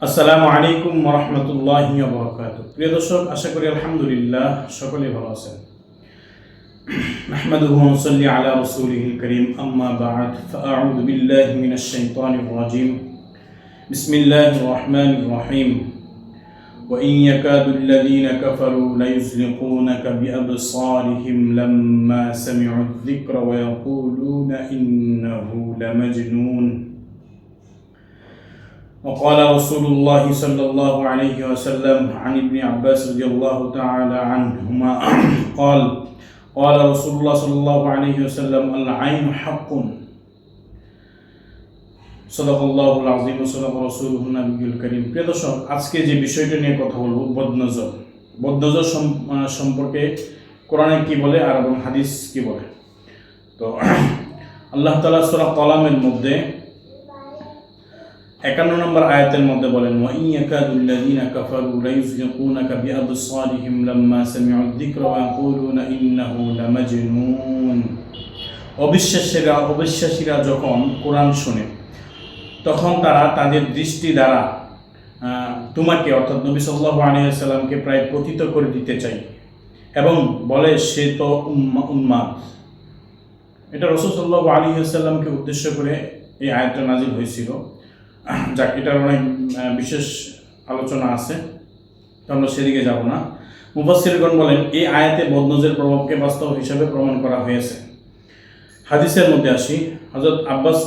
আসসালামু আলাইকুম রহমতুল্লাহ বরকাত প্রিয় দর্শক আশা করি আলহামদুলিল্লাহ সকলে ভালো আছেন نحمده ونصلي على رسوله الكريم أما بعد فأعوذ بالله من الشيطان الرجيم بسم الله الرحمن الرحيم وإن يكاد الذين كفروا ليزلقونك بأبصارهم لما سمعوا الذكر ويقولون إنه لمجنون وقال رسول الله صلى الله عليه وسلم عن ابن عباس رضي الله تعالى عنهما قال قال رسول الله صلى الله عليه وسلم العين حق صدق الله العظيم وصدق رسوله النبي الكريم প্রিয় দর্শক আজকে যে বিষয়টা নিয়ে কথা বলবো বদনজর বদনজর সম- আহ, সম্পর্কে কোরআনে কি বলে আর এবং হাদিস কি বলে তো আল্লাহ তাআলা সূরা কলামের মধ্যে একান্ন নম্বর আয়াতের মধ্যে বলেন, ওয়াইন ইয়াকাদুল্লাযীনা কাফারু লায়ুযলিকুনাকা বিআবসারিহিম লাম্মা সামি'উ যিকরা ওয়া ইয়াকুলুনা ইন্নাহু লামাজনুন অবিশ্বাসীরা অবিশ্বাসীরা যখন কোরআন শুনে, তখন তারা তাদের দৃষ্টি দ্বারা তোমাকে, অর্থাৎ নবী সাল্লাল্লাহু আলাইহি সাল্লামকে প্রায় পতিত করে দিতে চাই। এবং বলে, সে তো উন্মা- এটা রসুল সাল্লাল্লাহু আলাইহি সাল্লামকে উদ্দেশ্য করে এই আয়াতটা নাজিল হয়েছিল। যাক, এটার অনেক বিশেষ আলোচনা আছে। তো আমরা সেদিকে যাব না। মুফাসসিরগণ বলেন, এই আয়াতে বদনজের প্রভাবকে বাস্তব হিসাবে প্রমাণ করা হয়েছে। হাদিসের মধ্যে আসি, হযরত আব্বাস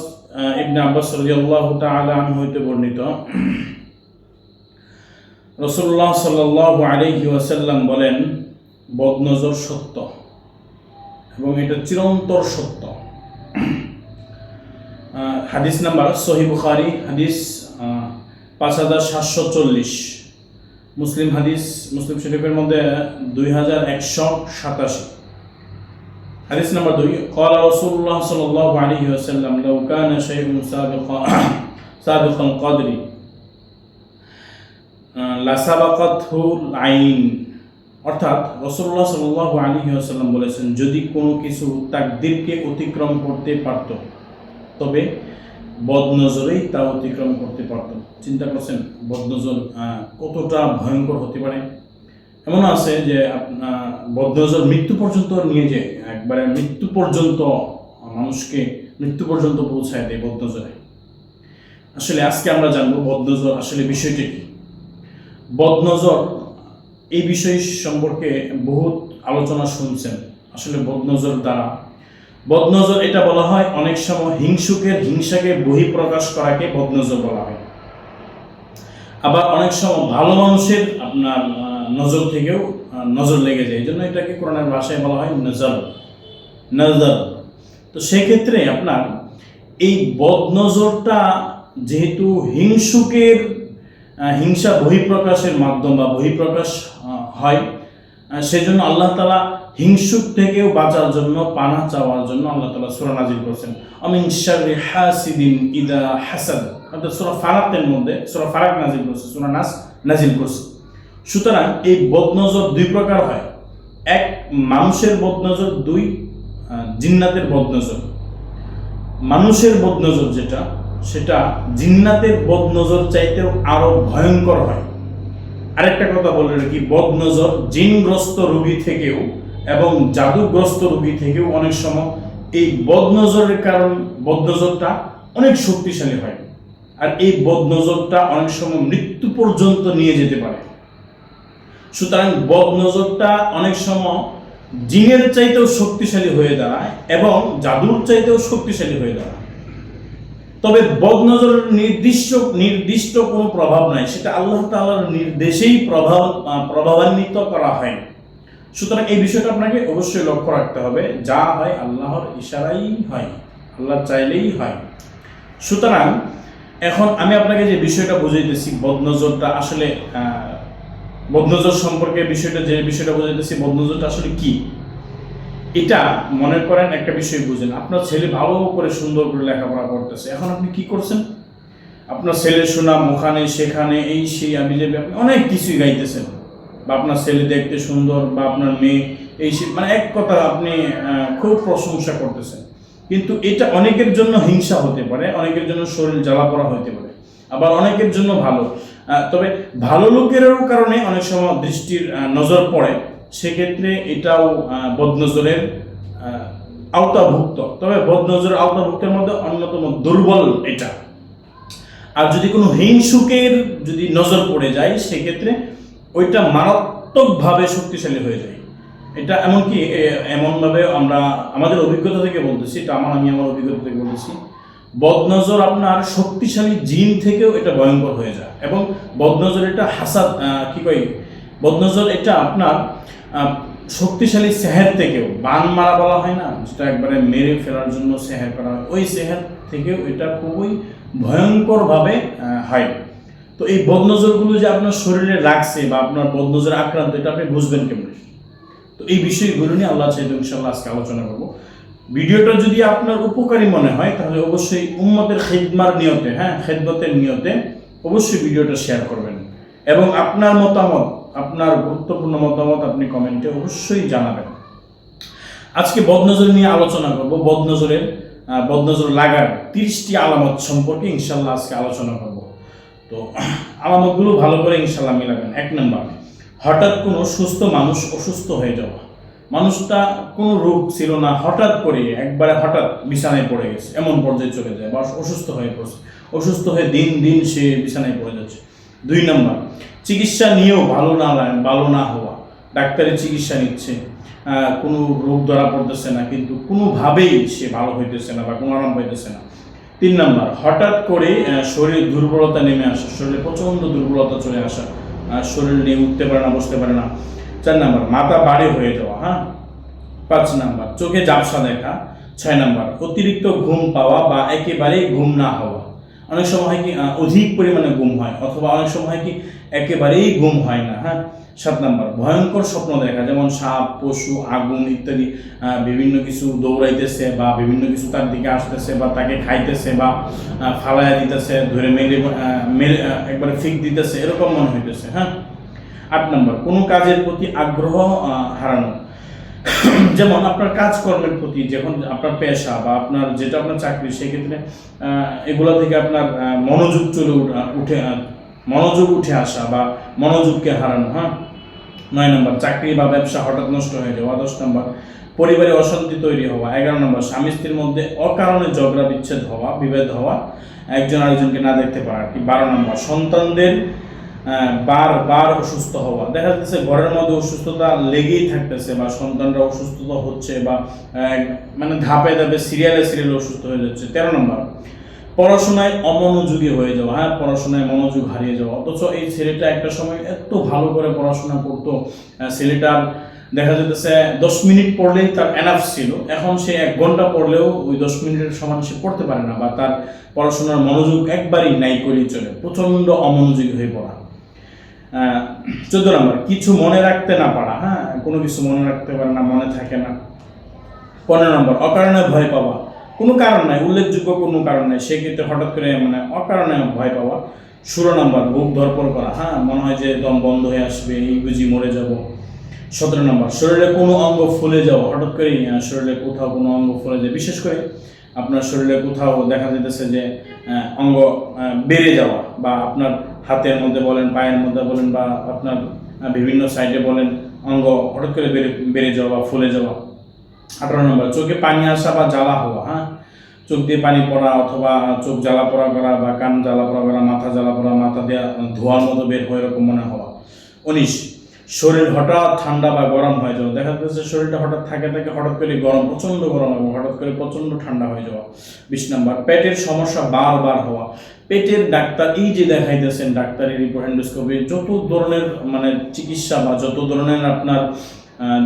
ইবনে আব্বাস আনহু হইতে বর্ণিত, রাসূলুল্লাহ সাল্লাল্লাহু আলাইহি ওয়াসাল্লাম বলেন, বদনজর সত্য এবং এটা চিরন্তর সত্য। হাদিস নাম্বার সহি বুখারি, হাদিস পাঁচ হাজার সাতশো চল্লিশ। মুসলিম হাদিস, মুসলিম শরীফের মধ্যে দুই হাজার একশো সাতাশি। হাদিস নাম্বার দুই কলা রসুল্লাহ সাল আলী আসাল্লাম লৌকান শেখ সাবেক কদরি লাসাবাকাতহুল আইন। অর্থাৎ রসুল্লাহ সাল্লাহ আলী হাসাল্লাম বলেছেন, যদি কোনো কিছু তাকদিরকে অতিক্রম করতে পারত, তবে বদনজরেই তা অতিক্রম করতে পারত। চিন্তা করছেন, বদনজর কতটা ভয়ঙ্কর হতে পারে? এমন আছে যে বদনজর মৃত্যু পর্যন্ত নিয়ে যায়। একবারে মৃত্যু পর্যন্ত, মানুষকে মৃত্যু পর্যন্ত পৌঁছায় দেয় বদনজরে। আসলে আজকে আমরা জানব বদনজর আসলে বিষয়টি কি? বদনজর এই বিষয় সম্পর্কে বহুত আলোচনা শুনছেন। আসলে বদনজর দ্বারা বদনজর এটা বলা হয়, অনেক সময় হিংসুকের হিংসাকে বহিঃপ্রকাশ করাকে বদনজর বলা হয়। আবার অনেক সময় ভালো মানুষের আপনার নজর থেকেও নজর লেগে যায়। এই জন্য এটাকে কোরআনের ভাষায় বলা হয় নজর। নজর। তো সেক্ষেত্রে আপনার এই বদনজরটা যেহেতু হিংসুকের হিংসা বহিঃপ্রকাশের মাধ্যম বা বহিঃপ্রকাশ হয় সেজন্য আল্লাহ তালা হিংসুক থেকেও বাঁচার জন্য, পানা চাওয়ার জন্য আল্লাহ তালা সুরা নাজিল করছেন। অমিন শাররি হাসিদিন ইদা হাসাদ। অর্থাৎ সুরা ফারাকের মধ্যে, সুরা ফারাক নাজিল করছে, সুরা নাস নাজিল করছে। সুতরাং এই বদনজর দুই প্রকার হয়। এক, মানুষের বদনজর, দুই জিন্নাতের বদনজর। মানুষের বদনজর যেটা, সেটা জিন্নাতের বদনজর চাইতেও আরও ভয়ঙ্কর হয়। আরেকটা কথা বলে রাখি, বদনজর জিনগ্রস্ত রোগী থেকেও এবং জাদুগ্রস্ত রোগী থেকেও অনেক সময় এই বদনজরের কারণ, বদনজরটা অনেক শক্তিশালী হয়। আর এই বদনজরটা অনেক সময় মৃত্যু পর্যন্ত নিয়ে যেতে পারে। সুতরাং বদনজরটা অনেক সময় জিনের চাইতেও শক্তিশালী হয়ে দাঁড়ায় এবং জাদুর চাইতেও শক্তিশালী হয়ে দাঁড়ায়। তবে বদনজরের নির্দিষ্ট নির্দিষ্ট কোনো প্রভাব নাই। সেটা আল্লাহ তাআলার নির্দেশেই প্রভাব প্রভাবান্বিত করা হয়। সুতরাং এই বিষয়টা আপনাকে অবশ্যই লক্ষ্য রাখতে হবে। যা হয় আল্লাহর ইশারাই হয়, আল্লাহ চাইলেই হয়। সুতরাং এখন আমি আপনাকে যে বিষয়টা বুঝাইতেছি, বদনজরটা আসলে বদনজর সম্পর্কে বিষয়টা, যে বিষয়টা বুঝাইতেছি, বদনজরটা আসলে কি? এটা মনে করেন একটা বিষয় বুঝেন। আপনার ছেলে ভালো করে সুন্দর করে লেখাপড়া করতেছে। এখন আপনি কি করছেন? আপনার ছেলে সুনাম মুখানে সেখানে, এই, সেই, আমি যে অনেক কিছুই গাইতেছেন। বা আপনার ছেলে দেখতে সুন্দর বা আপনার মেয়ে, এই মানে এক কথা আপনি খুব প্রশংসা করতেছেন। কিন্তু এটা অনেকের জন্য হিংসা হতে পারে, অনেকের জন্য শরীর জ্বালা পড়া হতে পারে, আবার অনেকের জন্য ভালো। তবে ভালো লোকেরও কারণে অনেক সময় দৃষ্টির নজর পড়ে, সেক্ষেত্রে এটাও বদনজরের আওতাভুক্ত। তবে বদনজরের আওতাভুক্তের মধ্যে অন্যতম দুর্বল এটা। আর যদি কোনো হিংসুকের যদি নজর পড়ে যায়, সেক্ষেত্রে ওইটা মারাত্মকভাবে শক্তিশালী হয়ে যায়। এটা এমনকি এমনভাবে আমরা, আমাদের অভিজ্ঞতা থেকে বলতেছি, এটা আমার, আমি আমার অভিজ্ঞতা থেকে বলতেছি, বদনজর আপনার শক্তিশালী জিন থেকেও এটা ভয়ঙ্কর হয়ে যায়। এবং বদনজর এটা হাসাদ কি কই বদনজর এটা আপনার শক্তিশালী সেহের থেকেও, বান মারা বলা হয় না, যেটা একবারে মেরে ফেলার জন্য সেহের করা হয়, ওই সেহের থেকেও এটা খুবই ভয়ঙ্করভাবে হয়। তো এই বদনজরগুলো যে আপনার শরীরে লাগছে বা আপনার বদনজর আক্রান্ত, এটা আপনি বুঝবেন কেমন? তো এই বিষয়গুলো নিয়ে আল্লাহ চাইতে ইনশাল্লাহ আজকে আলোচনা করব। ভিডিওটা যদি আপনার উপকারী মনে হয়, তাহলে অবশ্যই উম্মতের খেদমার নিয়তে হ্যাঁ খেদমতের নিয়তে অবশ্যই ভিডিওটা শেয়ার করবেন। এবং আপনার মতামত, আপনার গুরুত্বপূর্ণ মতামত আপনি কমেন্টে অবশ্যই জানাবেন। আজকে বদনজর নিয়ে আলোচনা করব। বদনজরের বদনজর লাগার তিরিশটি আলামত সম্পর্কে ইনশাল্লাহ আজকে আলোচনা করব। তো আলামতগুলো ভালো করে ইনশাল্লাহ মিলাবেন। এক নম্বর, হঠাৎ কোনো সুস্থ মানুষ অসুস্থ হয়ে যাওয়া। মানুষটা কোনো রোগ ছিল না, হঠাৎ করে একবারে হঠাৎ বিছানায় পড়ে গেছে, এমন পর্যায়ে চলে যায়, বা অসুস্থ হয়ে পড়ছে। অসুস্থ হয়ে দিন দিন সে বিছানায় পড়ে যাচ্ছে। দুই নম্বর, চিকিৎসা নিয়েও ভালো না ভালো না হওয়া। ডাক্তারের চিকিৎসা নিচ্ছে কোনো রোগ ধরা পড়তেছে না, কিন্তু কোনোভাবেই সে ভালো হইতেছে না বা কোনো আরাম পাইতেছে না। তিন নম্বর, হঠাৎ করে শরীরে দুর্বলতা নেমে আসা। শরীরে প্রচণ্ড দুর্বলতা চলে আসা। শরীর নিয়ে উঠতে পারে না, বসতে পারে না। চার নম্বর, মাথা বাড়ে হয়ে যাওয়া হ্যাঁ? পাঁচ নাম্বার, চোখে ঝাপসা দেখা। ছয় নাম্বার, অতিরিক্ত ঘুম পাওয়া বা একেবারেই ঘুম না হওয়া। অনেক সময় কি অধিক পরিমাণে ঘুম হয়, অথবা অনেক সময় কি, একেবারেই ঘুম হয় না হ্যাঁ? সাত নাম্বার, ভয়ঙ্কর স্বপ্ন দেখা, যেমন সাপ, পশু, আগুন ইত্যাদি বিভিন্ন কিছু দৌড়াইতেছে বা বিভিন্ন কিছু তার দিকে আসতেছে বা তাকে খাইতেছে বা ফালাইয়া দিতেছে, ধরে মেরে মেরে একবারে ফিক দিতেছে, এরকম মনে হইতেছে হ্যাঁ? আট নম্বর, কোনো কাজের প্রতি আগ্রহ হারানো। যেমন আপনার কাজকর্মের প্রতি যখন আপনার পেশা বা আপনার যেটা আপনার চাকরি, সেক্ষেত্রে এগুলো থেকে আপনার মনোযোগ চলে উঠে মনোযোগ উঠে আসা বা মনোযোগকে হারানো হ্যাঁ? নয় নম্বর চাকরি বা ব্যবসা হঠাৎ নষ্ট হয়ে যাওয়া দশ নম্বর পরিবারে অশান্তি তৈরি হওয়া এগারো নম্বর স্বামী স্ত্রীর মধ্যে অকারণে ঝগড়া বিচ্ছেদ হওয়া বিভেদ হওয়া একজন আরেকজনকে না দেখতে পারা কি বারো নম্বর সন্তানদের আহ, বার অসুস্থ হওয়া। দেখা যাচ্ছে ঘরের মধ্যে অসুস্থতা লেগেই থাকতেছে বা সন্তানরা অসুস্থতা হচ্ছে বা মানে ধাপে ধাপে সিরিয়ালে সিরিয়ালে অসুস্থ হয়ে যাচ্ছে। তেরো নম্বর পড়াশোনায় অমনোযোগী হয়ে যাওয়া হ্যাঁ পড়াশোনায় মনোযোগ হারিয়ে যাওয়া। অথচ এই ছেলেটা একটা সময় এত ভালো করে পড়াশোনা করতো ছেলেটার দেখা যেতেছে দশ মিনিট পড়লেই তার এনাফ ছিল। এখন সে এক ঘণ্টা পড়লেও ওই দশ মিনিটের সমান সে পড়তে পারে না বা তার পড়াশোনার মনোযোগ একবারই নাই করেই চলে। প্রচণ্ড অমনোযোগী হয়ে পড়া। চোদ্দ নম্বর, কিছু মনে রাখতে না পারা হ্যাঁ কোনো কিছু মনে রাখতে পারে না, মনে থাকে না। পনেরো নম্বর, অকারণে ভয় পাওয়া। কোনো কারণ নাই, উল্লেখযোগ্য কোনো কারণ নাই। সেক্ষেত্রে হঠাৎ করে মানে অকারণে ভয় পাওয়া। ষোলো নম্বর বুক ধরপর করা হ্যাঁ? মনে হয় যে দম বন্ধ হয়ে আসবে, এই বুঝি মরে যাব। সতেরো নম্বর, শরীরে কোনো অঙ্গ ফুলে যাওয়া, হঠাৎ করেই শরীরে কোথাও কোনো অঙ্গ ফুলে যায়। বিশেষ করে আপনার শরীরে কোথাও দেখা যেতেছে যে অঙ্গ বেড়ে যাওয়া বা আপনার হাতের মধ্যে বলেন, পায়ের মধ্যে বলেন বা আপনার বিভিন্ন সাইডে বলেন, অঙ্গ হঠাৎ করে বেড়ে বেড়ে যাওয়া বা ফুলে যাওয়া। আঠারো নম্বর, চোখে পানি আসা বা জ্বালা হওয়া হ্যাঁ? চোখ দিয়ে পানি পড়া অথবা চোখ জ্বালা পড়া করা বা কান জ্বালা পড়া করা, মাথা জ্বালা পড়া, মাথা দিয়ে ধোয়ার মতো বের হয়ে এরকম মনে হওয়া। উনিশ, শরীর হঠাৎ ঠান্ডা বা গরম হয়ে যাওয়া। দেখা যাচ্ছে শরীরটা হঠাৎ থাকে থাকে হঠাৎ করে গরম, প্রচণ্ড গরম এবং হঠাৎ করে প্রচণ্ড ঠান্ডা হয়ে যাওয়া। বিশ নম্বর, পেটের সমস্যা বারবার হওয়া। পেটের ডাক্তার, এই যে দেখাইতেছেন ডাক্তারের রিপোর্টেন্ডোস্কোপি যত ধরনের মানে চিকিৎসা বা যত ধরনের আপনার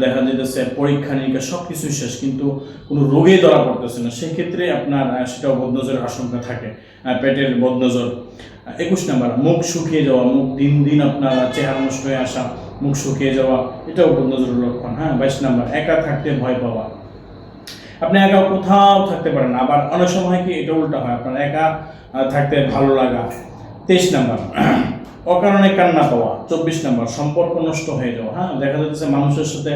দেখা যেতেছে পরীক্ষা, নিরীক্ষা সব কিছুই শেষ, কিন্তু কোনো রোগেই ধরা পড়তেছে না। সেক্ষেত্রে আপনার সেটাও বদনজরের আশঙ্কা থাকে পেটের বদনজর। একুশ নাম্বার, মুখ শুকিয়ে যাওয়া, মুখ দিন দিন আপনার চেহারা নষ্ট হয়ে আসা, মুখ শুকিয়ে যাওয়া, এটাও বদনজরের লক্ষণ হ্যাঁ? বাইশ নাম্বার, একা থাকতে ভয় পাওয়া। আপনি একা কোথাও থাকতে পারেন আবার অনেক সময় কি এটা উল্টা হয়, আপনার একা থাকতে ভালো লাগা। তেইশ নাম্বার অকারণে কান্না পাওয়া, চব্বিশ নম্বর, সম্পর্ক নষ্ট হয়ে যাওয়া হ্যাঁ? দেখা যাচ্ছে মানুষের সাথে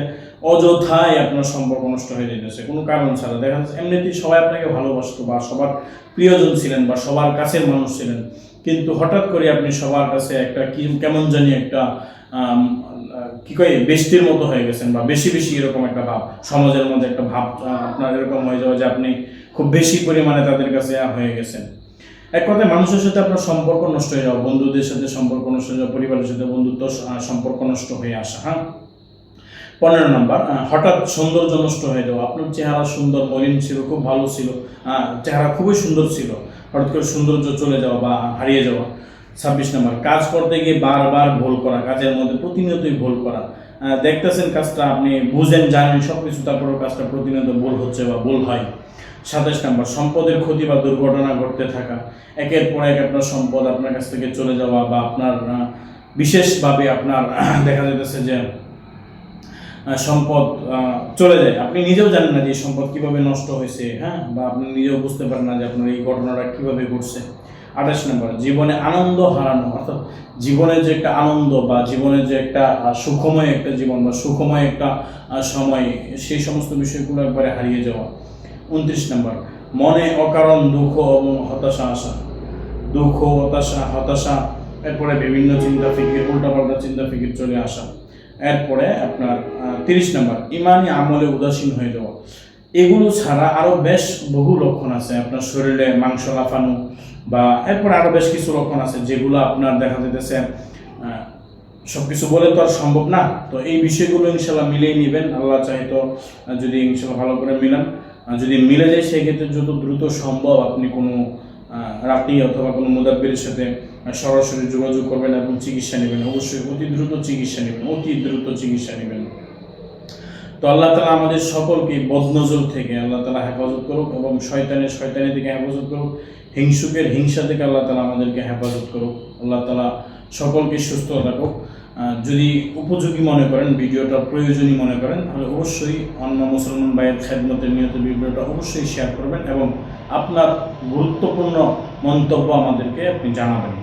অযথায় আপনার সম্পর্ক নষ্ট হয়ে যেতেছে কোনো কারণ ছাড়া। দেখা যাচ্ছে এমনিতেই সবাই আপনাকে ভালোবাসতো বা সবার প্রিয়জন ছিলেন বা সবার কাছের মানুষ ছিলেন, কিন্তু হঠাৎ করে আপনি সবার কাছে একটা কেমন জানি একটা কি কয় বেষ্টির মতো হয়ে গেছেন বা বেশি বেশি এরকম একটা ভাব, সমাজের মধ্যে একটা ভাব আপনার এরকম হয়ে যাওয়া যে আপনি খুব বেশি পরিমাণে তাদের কাছে হয়ে গেছেন। এক কথায় মানুষের সাথে আপনার সম্পর্ক নষ্ট হয়ে যাওয়া, বন্ধুদের সাথে সম্পর্ক নষ্ট হয়ে যাওয়া, পরিবারের সাথে বন্ধুত্ব সম্পর্ক নষ্ট হয়ে আসা হ্যাঁ? পনেরো নম্বর হঠাৎ সৌন্দর্য নষ্ট হয়ে যাওয়া। আপনার চেহারা সুন্দর, মলিন ছিল, খুব ভালো ছিল। চেহারা খুবই সুন্দর ছিল। হঠাৎ করে সৌন্দর্য চলে যাওয়া বা হারিয়ে যাওয়া। ছাব্বিশ নম্বর, কাজ করতে গিয়ে বারবার ভুল করা, কাজের মধ্যে প্রতিনিয়তই ভুল করা। দেখতেছেন কাজটা আপনি, বুঝেন, জানেন সব কিছু তারপরেও কাজটা প্রতিনিয়ত ভুল হচ্ছে বা ভুল হয়। সাতাশ নম্বর, সম্পদের ক্ষতি বা দুর্ঘটনা ঘটতে থাকা। একের পর এক আপনার সম্পদ আপনার কাছ থেকে চলে যাওয়া বা আপনার বিশেষভাবে আপনার দেখা যাইতেছে যে সম্পদ চলে যায়। আপনি নিজেও জানেন না যে সম্পদ কীভাবে নষ্ট হয়েছে হ্যাঁ? বা আপনি নিজেও বুঝতে পারেন না যে আপনার এই ঘটনাটা কীভাবে ঘটছে। আঠাশ নম্বর, জীবনে আনন্দ হারানো, অর্থাৎ জীবনের যে একটা আনন্দ বা জীবনের যে একটা সুখময় একটা জীবন বা সুখময় একটা সময়, সেই সমস্ত বিষয়গুলো একবারে হারিয়ে যাওয়া। উনত্রিশ নম্বর। মনে অকারণ, দুঃখ এবং হতাশা আসা। দুঃখ, হতাশা হতাশা, এরপরে বিভিন্ন চিন্তা ফিকির, উল্টাপাল্টা চিন্তা ফিকির চলে আসা। এরপরে আপনার তিরিশ নম্বর, ইমানি আমলে উদাসীন হয়ে যাওয়া। এগুলো ছাড়া আরও বেশ বহু লক্ষণ আছে। আপনার শরীরে মাংস লাফানো বা এরপরে আরও বেশ কিছু লক্ষণ আছে যেগুলো আপনার দেখা যেতেছে সব কিছু বলে তো আর সম্ভব না। তো এই বিষয়গুলো ইনশাল্লাহ মিলেই নেবেন। আল্লাহ চাহিত যদি ইনশাল্লাহ ভালো করে মিলান। যদি মিলে যায়, সেক্ষেত্রে যত দ্রুত সম্ভব আপনি কোনো রাতি অথবা কোনো মুদাব্বিরের সাথে সরাসরি যোগাযোগ করবেন এবং চিকিৎসা নেবেন। অবশ্যই অতি দ্রুত চিকিৎসা নেবেন, অতি দ্রুত চিকিৎসা নেবেন। তো আল্লাহ তালা আমাদের সকলকে বদনজর থেকে আল্লাহ তালা হেফাজত করুক এবং শয়তানের শয়তানি থেকে হেফাজত করুক, হিংসুকের হিংসা থেকে আল্লাহ তালা আমাদেরকে হেফাজত করুক। আল্লাহ তালা সকলকে সুস্থ রাখুক। যদি উপযোগী মনে করেন, ভিডিওটা প্রয়োজনীয় মনে করেন, তাহলে অবশ্যই অন্য মুসলমান ভাইয়ের খেদমতের নিয়ত ভিডিওটা অবশ্যই শেয়ার করবেন এবং আপনার গুরুত্বপূর্ণ মন্তব্য আমাদেরকে আপনি জানাবেন।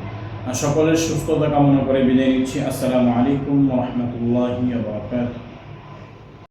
সকলের সুস্থতা কামনা করে বিদায় নিচ্ছি। আসসালামু আলাইকুম রহমতুল্লাহি